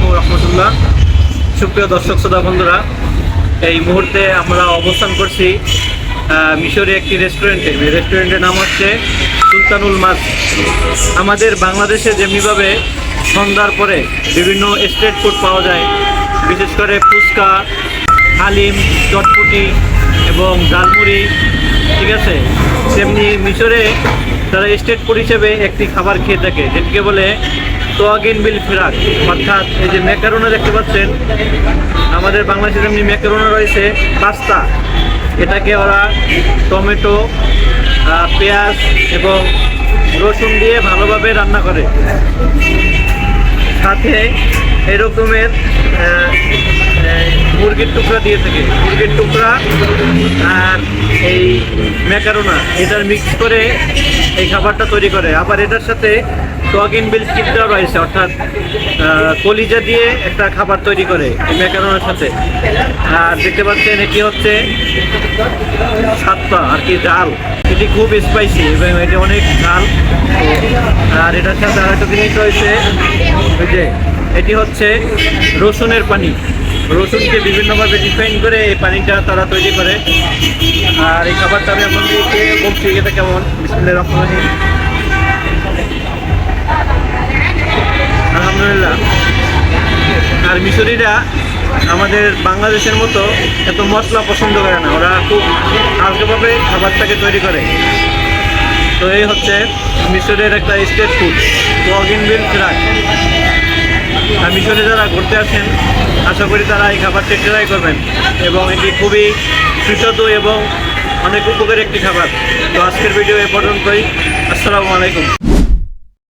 রহমতুল্লাহ। সুপ্রিয় দর্শক শ্রোতা বন্ধুরা, এই মুহূর্তে আমরা অবস্থান করছি মিশরে একটি রেস্টুরেন্টে রেস্টুরেন্টের নাম হচ্ছে সুলতানুল মাছ। আমাদের বাংলাদেশে যেমনিভাবে সন্ধ্যার পরে বিভিন্ন স্ট্রিট ফুড পাওয়া যায়, বিশেষ করে ফুচকা, হালিম, চটপটি এবং ডালমুড়ি, ঠিক আছে? তেমনি মিশরে তারা স্টেট ফুড হিসেবে একটি খাবার খেয়ে থাকে, যেটিকে বলে সোয়াগিন বিল ফিরাক, অর্থাৎ এই যে ম্যাকারোনা দেখতে পাচ্ছেন, আমাদের বাংলাদেশে যেমনি ম্যাকারোনা রয়েছে পাস্তা। এটাকে ওরা টমেটো পেঁয়াজ এবং রসুন দিয়ে ভালোভাবে রান্না করে। সাথে এরকমের মুরগির টুকরা দিয়ে থাকে। মুরগির টুকরা আর এই ম্যাকারোনা, এটার মিক্স করে এই খাবারটা তৈরি করে। আবার এটার সাথে সোয়াগিন বিল চিপটাও রয়েছে, অর্থাৎ কলিজা দিয়ে একটা খাবার তৈরি করে ম্যাকারোনার সাথে। আর দেখতে পাচ্ছেন, এটি হচ্ছে সাতটা, আর কি ডাল। এটি খুব স্পাইসি এবং এটি অনেক ঝাল। আর এটার সাথে আর একটা জিনিস রয়েছে ওই যে, এটি হচ্ছে রসুনের পানি। রসুনকে বিভিন্নভাবে ডিফাইন করে এই পানিটা তারা তৈরি করে। আর এই খাবারটা আমি আপনাদেরকে বলছি, এটা কেমন? বিসমিল্লাহির রহমানির আর মিশরিরা আমাদের বাংলাদেশের মতো এত মশলা পছন্দ করে না। ওরা খুব হালকাভাবে খাবারটাকে তৈরি করে। তো এই হচ্ছে মিশরের একটা স্টেট ফুড ওয়াগিন বিল ফ্রাক আর মিশরে যারা ঘুরতে আসেন, আশা করি তারা এই খাবারটি ট্রাই করবেন। এবং এটি খুবই সুস্বাদু এবং অনেক উপকারী একটি খাবার। তো আজকের ভিডিও এ পর্যন্তই। আসসালামু আলাইকুম।